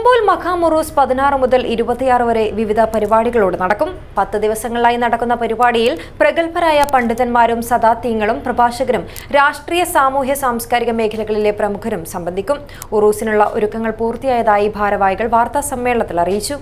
കുമ്പോൽ മഖാം ഉറൂസ് പതിനാറ് മുതൽ ഇരുപത്തിയാറ് വരെ വിവിധ പരിപാടികളോട് നടക്കും. പത്ത് ദിവസങ്ങളിലായി നടക്കുന്ന പരിപാടിയിൽ പ്രഗത്ഭരായ പണ്ഡിതന്മാരും സദാത്യങ്ങളും പ്രഭാഷകരും രാഷ്ട്രീയ സാമൂഹ്യ സാംസ്കാരിക മേഖലകളിലെ പ്രമുഖരും സംബന്ധിക്കും. ഉറൂസിനുള്ള ഒരുക്കങ്ങൾ പൂർത്തിയായതായി ഭാരവാഹികൾ വാർത്താ സമ്മേളനത്തിൽ അറിയിച്ചു.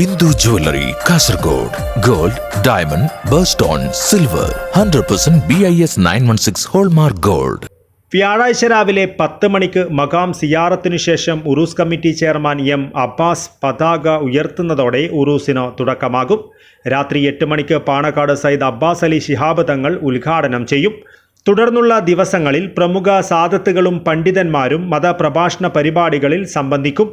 Bindu jewellery Kasaragod gold diamond birthstone silver hundred percent B I S nine one six hallmark gold. വ്യാഴാഴ്ച രാവിലെ പത്ത് മണിക്ക് മകാം സിയാറത്തിനു ശേഷം ഉറൂസ് കമ്മിറ്റി ചെയർമാൻ എം അബ്ബാസ് പതാക ഉയർത്തുന്നതോടെ ഉറൂസിന് തുടക്കമാകും. രാത്രി എട്ട് മണിക്ക് പാണക്കാട് സയ്യിദ് അബ്ബാസ് അലി ശിഹാബ് തങ്ങൾ ഉദ്ഘാടനം ചെയ്യും. തുടർന്നുള്ള ദിവസങ്ങളിൽ പ്രമുഖ സാധത്തുകളും പണ്ഡിതന്മാരും മതപ്രഭാഷണ പരിപാടികളിൽ സംബന്ധിക്കും.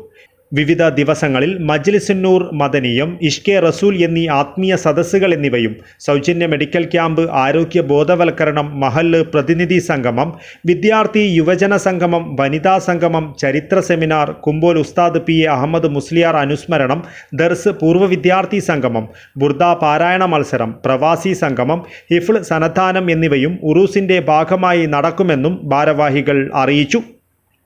വിവിധ ദിവസങ്ങളിൽ മജ്ലിസുന്നൂർ മദനിയം ഇഷ്കെ റസൂൽ എന്നീ ആത്മീയ സദസ്സുകൾ എന്നിവയും സൗജന്യ മെഡിക്കൽ ക്യാമ്പ് ആരോഗ്യ ബോധവൽക്കരണം മഹല്ല് പ്രതിനിധി സംഗമം വിദ്യാർത്ഥി യുവജന സംഗമം വനിതാ സംഗമം ചരിത്ര സെമിനാർ കുമ്പോൽ ഉസ്താദ് പി എ അഹമ്മദ് മുസ്ലിയാർ അനുസ്മരണം ദർസ് പൂർവ വിദ്യാർത്ഥി സംഗമം ബുർദ പാരായണ മത്സരം പ്രവാസി സംഗമം ഹിഫ്ൾ സന്നദ്ധാനം എന്നിവയും ഉറൂസിന്റെ ഭാഗമായി നടക്കുമെന്നും ഭാരവാഹികൾ അറിയിച്ചു.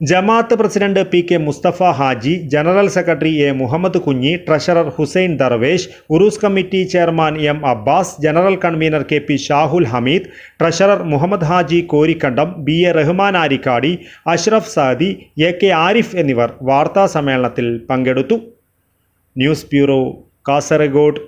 ജമാഅത്ത് president P K Mustafa Haji general secretary A Muhammad Kunhi treasurer Hussain Darvesh Uroos committee chairman M Abbas general convener K P Shahul Hameed treasurer Muhammad Haji Korikkandam B A Rahman Arikkadi Ashraf Saadi A K Arif എന്നിവർ വാർത്താ സമ്മേളനത്തിൽ പങ്കെടുത്തു. News bureau Kasaragod.